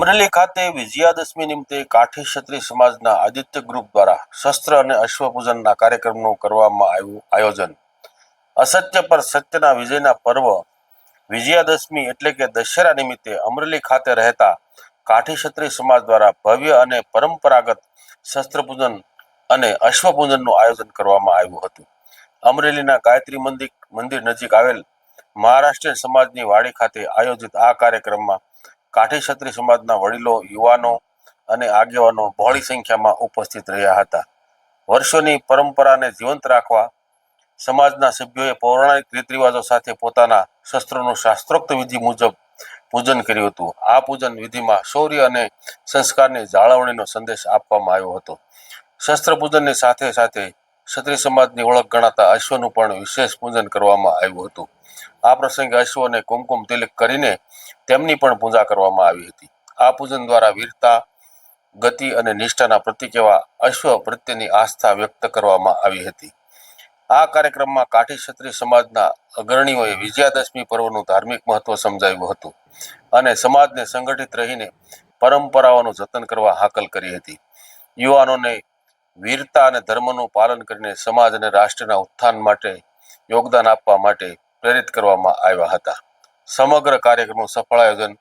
અમરેલી ખાતે વિજયાદશમી નિમિત્તે કાઠી ક્ષત્રિય સમાજના આદિત્ય ગ્રુપ દ્વારા શસ્ત્ર અને અશ્વપૂજનના કાર્યક્રમનું કરવામાં આવ્યું આયોજન. અસત્ય પર સત્યના વિજયના પર્વ વિજયાદશમી એટલે કે દશેરા નિમિત્તે અમરેલી ખાતે રહેતા કાઠી ક્ષત્રિય સમાજ દ્વારા ભવ્ય અને પરંપરાગત શસ્ત્રપૂજન અને અશ્વપૂજનનું આયોજન કરવામાં આવ્યું હતું. અમરેલીના ગાયત્રી મંદિર મંદિર નજીક આવેલ મહારાષ્ટ્રીય સમાજની વાડી ખાતે આયોજિત આ કાર્યક્રમમાં કાઠી ક્ષત્રિય સમાજના વડીલો, યુવાનો અને આગેવાનો બહોળી સંખ્યામાં ઉપસ્થિત રહ્યા હતા. વર્ષોની પરંપરાને જીવંત રાખવા સમાજના સભ્યોએ પૌરાણિક રીત રિવાજો સાથે પોતાના શસ્ત્રોનું શાસ્ત્રોક્ત વિધિ મુજબ પૂજન કર્યું હતું. આ પૂજન વિધિમાં શૌર્ય અને સંસ્કારની જાળવણીનો સંદેશ આપવામાં આવ્યો હતો. શસ્ત્ર પૂજનની સાથે સાથે ક્ષત્રિય સમાજની ઓળખ ગણાતા અશ્વનું પણ વિશેષ પૂજન કરવામાં આવ્યું હતું. આ પ્રસંગે અશ્વને કુમકુમ તિલક કરીને તેમની પણ પૂજા કરવામાં આવી હતી. આ પૂજન દ્વારા વીરતા, ગતિ અને નિષ્ઠાના પ્રતિક એવા અશ્વ પ્રત્યેની આસ્થા વ્યક્ત કરવામાં આવી હતી. આ કાર્યક્રમમાં કાઠી ક્ષત્રિય સમાજના અગ્રણીઓએ વિજયાદશમી પર્વનું ધાર્મિક મહત્વ સમજાવ્યું હતું અને સમાજને સંગઠિત રહીને પરંપરાઓનું જતન કરવા હાકલ કરી હતી. યુવાનોને વીરતા અને ધર્મનું પાલન કરીને સમાજ અને રાષ્ટ્રના ઉત્થાન માટે યોગદાન આપવા માટે પ્રેરિત કરવામાં આવ્યા હતા. સમગ્ર કાર્યક્રમનું સફળ આયોજન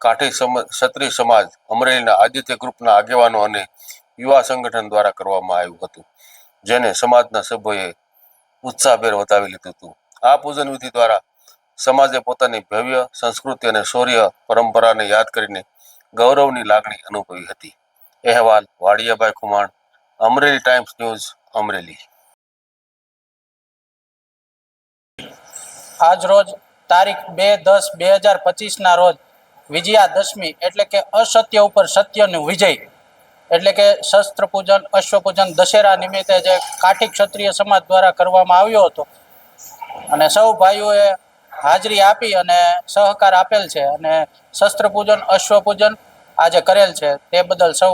કાઠી ક્ષત્રિય સમાજ અમરેલીના આદિત્ય ગ્રુપના આગેવાનો અને યુવા સંગઠન દ્વારા કરવામાં આવ્યું હતું, જેને સમાજના સભ્યોએ ઉત્સાહભેર વતાવી લીધું હતું. આ પૂજન વિધિ દ્વારા સમાજે પોતાની ભવ્ય સંસ્કૃતિ અને શૌર્ય પરંપરાને યાદ કરીને ગૌરવની લાગણી અનુભવી હતી. અહેવાલ, વાડિયાભાઈ ખુમાણ, અમરેલી ટાઈમ્સ ન્યૂઝ, અમરેલી. આજ રોજ તારીખ બે દસ બે હજાર પચીસના રોજ વિજયાદશમી એટલે કે અસત્ય ઉપર સત્યનું વિજય. એટલે કે શસ્ત્ર પૂજન અશ્વપૂજન દશેરા નિમિત્તે જે કાઠી ક્ષત્રિય સમાજ દ્વારા કરવામાં આવ્યો હતો. અને સૌ ભાઈઓએ હાજરી આપી અને સહકાર આપેલ છે અને શસ્ત્ર પૂજન અશ્વપૂજન આજે કરેલ છે. તે બદલ સૌ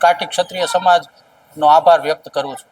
કાઠી ક્ષત્રિય સમાજનો આભાર વ્યક્ત કરું છું.